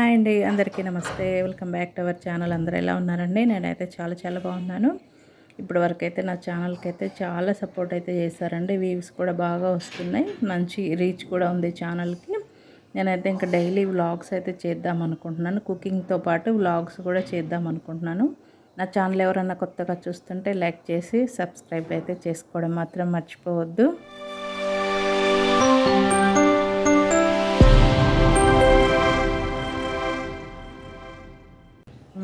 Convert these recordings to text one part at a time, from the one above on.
Hi అండి అందరికీ నమస్తే. Welcome back to our channel అందరూ ఎలా ఉన్నారండి? నేనైతే చాలా చాలా బాగున్నాను. ఇప్పటి వరకు అయితే నా ఛానల్కి అయితే చాలా సపోర్ట్ అయితే చేశారండి. వ్యూస్ కూడా బాగా వస్తున్నాయి. మంచి రీచ్ కూడా ఉంది ఛానల్కి నేనైతే ఇంకా డైలీ వ్లాగ్స్ అయితే చేద్దాం అనుకుంటున్నాను. కుకింగ్తో పాటు వ్లాగ్స్ కూడా చేద్దాం అనుకుంటున్నాను. నా ఛానల్ ఎవరన్నా కొత్తగా చూస్తుంటే లైక్ చేసి సబ్స్క్రైబ్ అయితే చేసుకోవడం మాత్రం మర్చిపోవద్దు.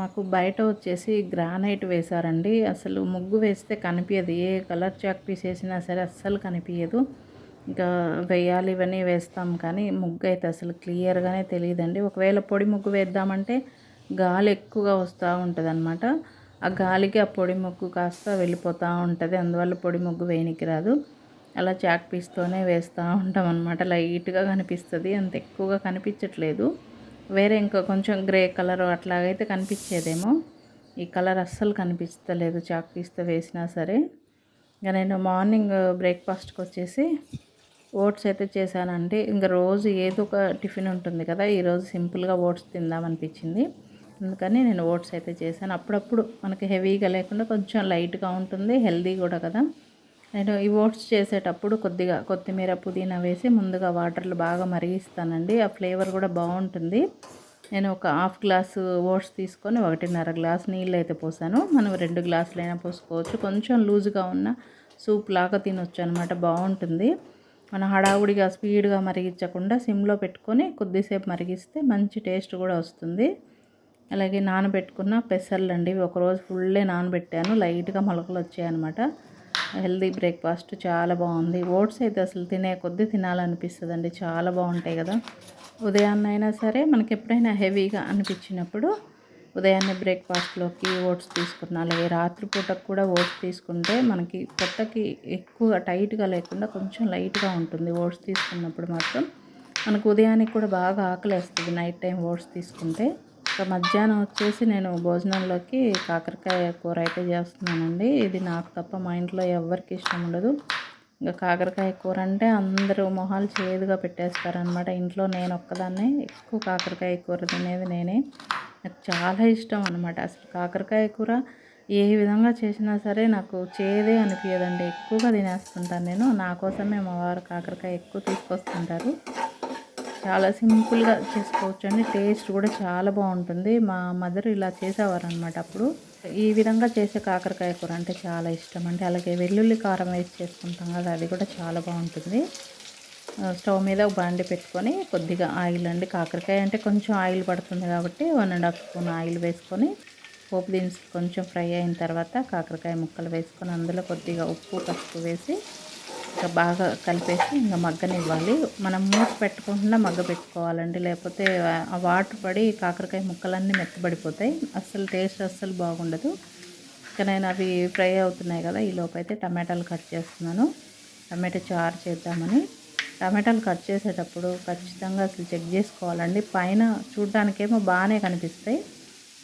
మాకు బయట వచ్చేసి గ్రానైట్ వేశారండి. అసలు ముగ్గు వేస్తే కనిపించదు ఏ కలర్ చాక్ పీస్ వేసినా సరే అస్సలు కనిపించదు ఇంకా వేయాలి ఇవన్నీ వేస్తాం కానీ ముగ్గు అయితే అసలు క్లియర్గానే తెలియదండి. ఒకవేళ పొడి ముగ్గు వేద్దామంటే గాలి ఎక్కువగా వస్తూ ఉంటుంది అనమాట ఆ గాలికి ఆ పొడి ముగ్గు కాస్త వెళ్ళిపోతూ ఉంటుంది. అందువల్ల పొడి ముగ్గు వేయనికి రాదు. అలా చాక్ పీస్తోనే వేస్తూ ఉంటాం అనమాట లైట్గా కనిపిస్తుంది. అంత ఎక్కువగా కనిపించట్లేదు. వేరే ఇంకో కొంచెం గ్రే కలర్ అట్లాగైతే కనిపించేదేమో. ఈ కలర్ అస్సలు కనిపిస్తలేదు చాక్ పీస్తో వేసినా సరే. ఇంకా నేను మార్నింగ్ బ్రేక్ఫాస్ట్కి వచ్చేసి ఓట్స్ అయితే చేశానండి. ఇంకా రోజు ఏదో ఒక టిఫిన్ ఉంటుంది కదా ఈరోజు సింపుల్గా ఓట్స్ తిందామనిపించింది. అందుకని నేను ఓట్స్ అయితే చేశాను. అప్పుడప్పుడు మనకి హెవీగా లేకుండా కొంచెం లైట్గా ఉంటుంది హెల్దీ కూడా కదా. నేను ఈ ఓట్స్ చేసేటప్పుడు కొద్దిగా కొత్తిమీర పుదీనా వేసి ముందుగా వాటర్లు బాగా మరిగిస్తానండి. ఆ ఫ్లేవర్ కూడా బాగుంటుంది. నేను ఒక హాఫ్ గ్లాసు ఓట్స్ తీసుకొని ఒకటిన్నర గ్లాస్ నీళ్ళు అయితే పోసాను. మనం రెండు గ్లాసులైనా పోసుకోవచ్చు. కొంచెం లూజ్గా ఉన్న సూప్ లాగా తినొచ్చు అనమాట బాగుంటుంది. మన హడావుడిగా స్పీడ్గా మరిగించకుండా సిమ్లో పెట్టుకొని కొద్దిసేపు మరిగిస్తే మంచి టేస్ట్ కూడా వస్తుంది. అలాగే నానబెట్టుకున్న పెసర్లు అండి. ఒకరోజు ఫుల్లే నానబెట్టాను. లైట్గా మొలకలు వచ్చాయన్నమాట. హెల్దీ బ్రేక్ఫాస్ట్ చాలా బాగుంది. ఓట్స్ అయితే అసలు తినే కొద్దీ తినాలనిపిస్తుంది అండి చాలా బాగుంటాయి కదా. ఉదయాన్నైనా సరే మనకి ఎప్పుడైనా హెవీగా అనిపించినప్పుడు ఉదయాన్నే బ్రేక్ఫాస్ట్లోకి ఓట్స్ తీసుకున్నా అలాగే రాత్రిపూటకు కూడా ఓట్స్ తీసుకుంటే మనకి పొట్టకి ఎక్కువ టైట్గా లేకుండా కొంచెం లైట్గా ఉంటుంది. ఓట్స్ తీసుకున్నప్పుడు మాత్రం మనకు ఉదయానికి కూడా బాగా ఆకలేస్తుంది. నైట్ టైం ఓట్స్ తీసుకుంటే ఇంకా మధ్యాహ్నం వచ్చేసి నేను భోజనంలోకి కాకరకాయ కూర అయితే చేస్తున్నానండి. ఇది నాకు తప్ప మా ఇంట్లో ఎవరికి ఇష్టం ఉండదు. ఇంకా కాకరకాయ కూర అంటే అందరూ మొహాలు చేదుగా పెట్టేస్తారనమాట ఇంట్లో నేను ఒక్కదాన్నే ఎక్కువ కాకరకాయ కూర తినేది నేనే. నాకు చాలా ఇష్టం అనమాట అసలు కాకరకాయ కూర ఏ విధంగా చేసినా సరే నాకు చేదే అనిపించదండి ఎక్కువగా తినేస్తుంటాను నేను. నా కోసమే మా వారు కాకరకాయ ఎక్కువ తీసుకొస్తుంటారు. చాలా సింపుల్గా చేసుకోవచ్చు అండి టేస్ట్ కూడా చాలా బాగుంటుంది. మా మదర్ ఇలా చేసేవారు అనమాట అప్పుడు. ఈ విధంగా చేసే కాకరకాయ కూర అంటే చాలా ఇష్టం అండి. అలాగే వెల్లుల్లి కారం వేసి చేసుకుంటాం కదా అది కూడా చాలా బాగుంటుంది. స్టవ్ మీద ఒక బాండి పెట్టుకొని కొద్దిగా ఆయిల్ అండి. కాకరకాయ అంటే కొంచెం ఆయిల్ పడుతుంది కాబట్టి one and half spoon oil వేసుకొని పోపు దినుసులు కొంచెం ఫ్రై అయిన తర్వాత కాకరకాయ ముక్కలు వేసుకొని అందులో కొద్దిగా ఉప్పు పసుపు వేసి ఇంకా బాగా కలిపేసి ఇంకా మగ్గనివ్వాలి. మనం మూత పెట్టకుండా మగ్గ పెట్టుకోవాలండి. లేకపోతే ఆ వాటర్ పడి కాకరకాయ ముక్కలన్నీ మెత్తబడిపోతాయి. అస్సలు టేస్ట్ అస్సలు బాగుండదు. ఇంకా నేను అవి ఫ్రై అవుతున్నాయి కదా ఈ లోపైతే అయితే టమాటాలు కట్ చేస్తున్నాను. టమాటా చారు చేద్దామని. టమాటాలు కట్ చేసేటప్పుడు ఖచ్చితంగా అసలు చెక్ చేసుకోవాలండి. పైన చూడడానికేమో బాగానే కనిపిస్తాయి.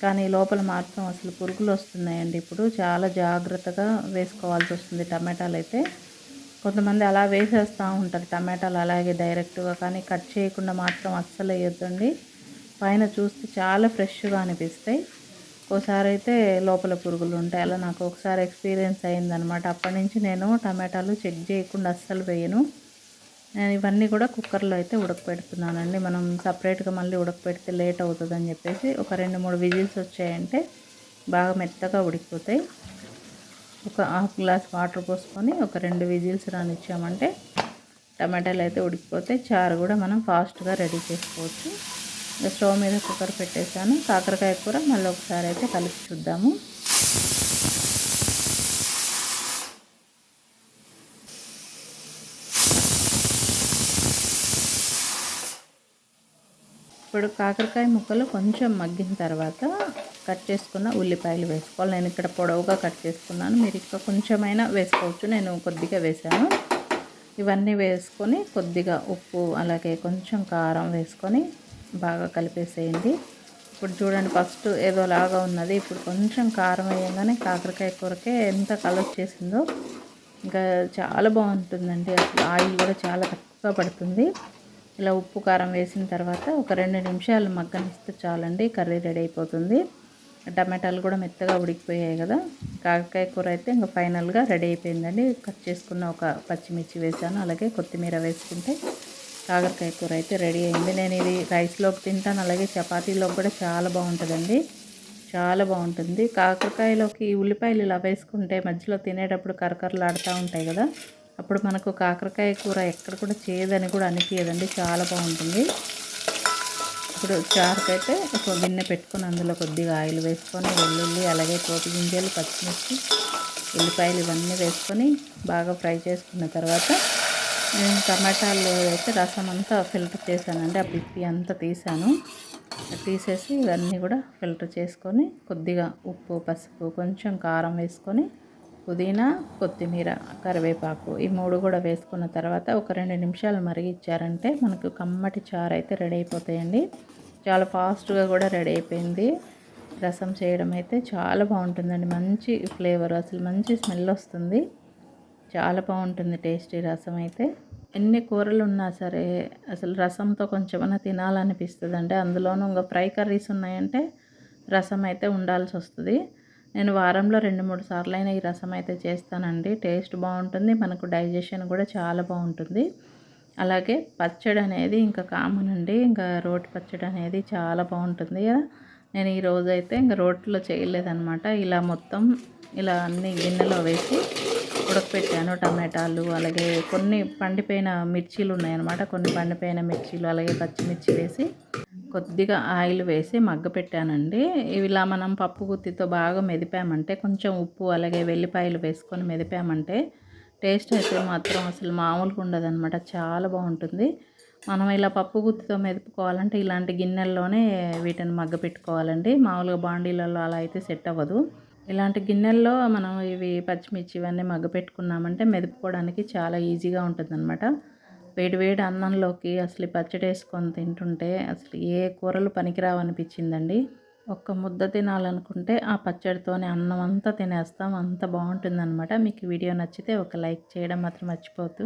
కానీ లోపల మాత్రం అసలు పురుగులు వస్తున్నాయండి. ఇప్పుడు చాలా జాగ్రత్తగా వేసుకోవాల్సి వస్తుంది టమాటాలు అయితే కొంతమంది అలా వేసేస్తూ ఉంటారు. టమాటాలు అలాగే డైరెక్ట్గా కానీ కట్ చేయకుండా మాత్రం అస్సలు వేయొద్దండి. పైన చూస్తే చాలా ఫ్రెష్గా అనిపిస్తాయి. ఒకసారి అయితే లోపల పురుగులు ఉంటాయి. అలా నాకు ఒకసారి ఎక్స్పీరియన్స్ అయిందనమాట అప్పటి నుంచి నేను టమాటాలు చెక్ చేయకుండా అస్సలు వేయను. నేను ఇవన్నీ కూడా కుక్కర్లో అయితే ఉడకపెడుతున్నానండి. మనం సపరేట్గా మళ్ళీ ఉడకపెడితే లేట్ అవుతుందని చెప్పేసి ఒక రెండు మూడు విజిల్స్ వచ్చాయంటే బాగా మెత్తగా ఉడికిపోతాయి. ఒక హాఫ్ గ్లాస్ వాటర్ పోసుకొని ఒక రెండు విజిల్స్ రానిచ్చామంటే టమాటాలు అయితే ఉడికిపోతే చారు కూడా మనం ఫాస్ట్గా రెడీ చేసుకోవచ్చు. స్టవ్ మీద కుక్కర్ పెట్టేశాను. కాకరకాయ కూర మళ్ళీ ఒకసారి అయితే కలిపి చూద్దాము. ఇప్పుడు కాకరకాయ ముక్కలు కొంచెం మగ్గిన తర్వాత కట్ చేసుకున్న ఉల్లిపాయలు వేసుకోవాలి. నేను ఇక్కడ పొడవుగా కట్ చేసుకున్నాను. మీరు ఇక్కడ కొంచెమైనా వేసుకోవచ్చు. నేను కొద్దిగా వేసాను ఇవన్నీ వేసుకొని కొద్దిగా ఉప్పు అలాగే కొంచెం కారం వేసుకొని బాగా కలిపేసేయండి. ఇప్పుడు చూడండి ఫస్ట్ ఏదోలాగా ఉన్నది. ఇప్పుడు కొంచెం కారం వేయగానే కాకరకాయ కూరకే ఎంత కలర్ చేసిందో. ఇంకా చాలా బాగుంటుందండి. అసలు ఆయిల్ కూడా చాలా తక్కువ పడుతుంది. ఇలా ఉప్పు కారం వేసిన తర్వాత ఒక రెండు నిమిషాలు మగ్గనిస్తే చాలండి కర్రీ రెడీ అయిపోతుంది. టమాటాలు కూడా మెత్తగా ఉడికిపోయాయి కదా కాకరకాయ కూర అయితే ఇంకా ఫైనల్గా రెడీ అయిపోయిందండి. కట్ చేసుకున్న ఒక పచ్చిమిర్చి వేసాను అలాగే కొత్తిమీర వేసుకుంటే కాకరకాయ కూర అయితే రెడీ అయింది. నేను ఇది రైస్లోకి తింటాను అలాగే చపాతీలోకి కూడా చాలా బాగుంటుందండి చాలా బాగుంటుంది. కాకరకాయలోకి ఉల్లిపాయలు ఇలా వేసుకుంటే మధ్యలో తినేటప్పుడు కరకరలాడుతూ ఉంటాయి కదా అప్పుడు మనకు కాకరకాయ కూర ఎక్కడ కూడా చేయదని కూడా అనిపించదండి చాలా బాగుంటుంది. ఇప్పుడు చారుకైతే ఒక గిన్నె పెట్టుకొని అందులో కొద్దిగా ఆయిల్ వేసుకొని వెల్లుల్లి అలాగే కోటి గింజలు పచ్చిమిర్చి ఉల్లిపాయలు ఇవన్నీ వేసుకొని బాగా ఫ్రై చేసుకున్న తర్వాత నేను టమాటాలు అయితే రసం అంతా ఫిల్టర్ చేశానండి. ఆ పిప్పి అంతా తీసాను తీసేసి ఇవన్నీ కూడా ఫిల్టర్ చేసుకొని కొద్దిగా ఉప్పు పసుపు కొంచెం కారం వేసుకొని పుదీనా కొత్తిమీర కరివేపాకు ఈ మూడు కూడా వేసుకున్న తర్వాత ఒక రెండు నిమిషాలు మరిగిచ్చారంటే మనకు కమ్మటి చారు అయితే రెడీ అయిపోతాయండి. చాలా ఫాస్ట్గా కూడా రెడీ అయిపోయింది. రసం చేయడం అయితే చాలా బాగుంటుందండి. మంచి ఫ్లేవర్ అసలు మంచి స్మెల్ వస్తుంది. చాలా బాగుంటుంది టేస్టీ రసం అయితే. ఎన్ని కూరలు ఉన్నా సరే అసలు రసంతో కొంచెమన్నా తినాలనిపిస్తుంది అంటే అందులోనూ ఇంకా ఫ్రై కర్రీస్ ఉన్నాయంటే రసం అయితే ఉండాల్సి వస్తుంది నేను వారంలో రెండు మూడు సార్లు అయినా ఈ రసం అయితే చేస్తానండి. టేస్ట్ బాగుంటుంది. మనకు డైజెషన్ కూడా చాలా బాగుంటుంది. అలాగే పచ్చడి అనేది ఇంకా కామన్ అండి. ఇంకా రోటి పచ్చడి అనేది చాలా బాగుంటుంది. కదా నేను ఈ రోజు అయితే ఇంకా రోట్లో చేయలేదనమాట ఇలా మొత్తం ఇలా అన్ని గిన్నెలో వేసి ఉడకపెట్టాను టమాటాలు. అలాగే కొన్ని పండిపోయిన మిర్చీలు ఉన్నాయన్నమాట కొన్ని పండిపోయిన మిర్చీలు అలాగే పచ్చిమిర్చి వేసి కొద్దిగా ఆయిల్ వేసి మగ్గ పెట్టానండి. ఇలా మనం పప్పు గుత్తితో బాగా మెదిపామంటే కొంచెం ఉప్పు అలాగే వెల్లిపాయలు వేసుకొని మెదిపామంటే టేస్ట్ అయితే మాత్రం అసలు మామూలుగా ఉండదన్నమాట. చాలా బాగుంటుంది. మనం ఇలా పప్పు గుత్తితో మెదుపుకోవాలంటే ఇలాంటి గిన్నెల్లోనే వీటిని మగ్గ పెట్టుకోవాలండి. మామూలుగా బాండీలలో అలా అయితే సెట్ అవ్వదు. ఇలాంటి గిన్నెల్లో మనం ఇవి పచ్చిమిర్చి ఇవన్నీ మగ్గ పెట్టుకున్నామంటే మెదుపుకోవడానికి చాలా ఈజీగా ఉంటుంది వేడి వేడి అన్నంలోకి అసలు పచ్చడి వేసుకొని తింటుంటే అసలు ఏ కూరలు పనికిరావనిపించిందండి. ఒక్క ముద్ద తినాలనుకుంటే ఆ పచ్చడితోనే అన్నం అంతా తినేస్తాం అంత బాగుంటుందన్నమాట. మీకు వీడియో నచ్చితే ఒక లైక్ చేయడం మాత్రం మర్చిపోతూ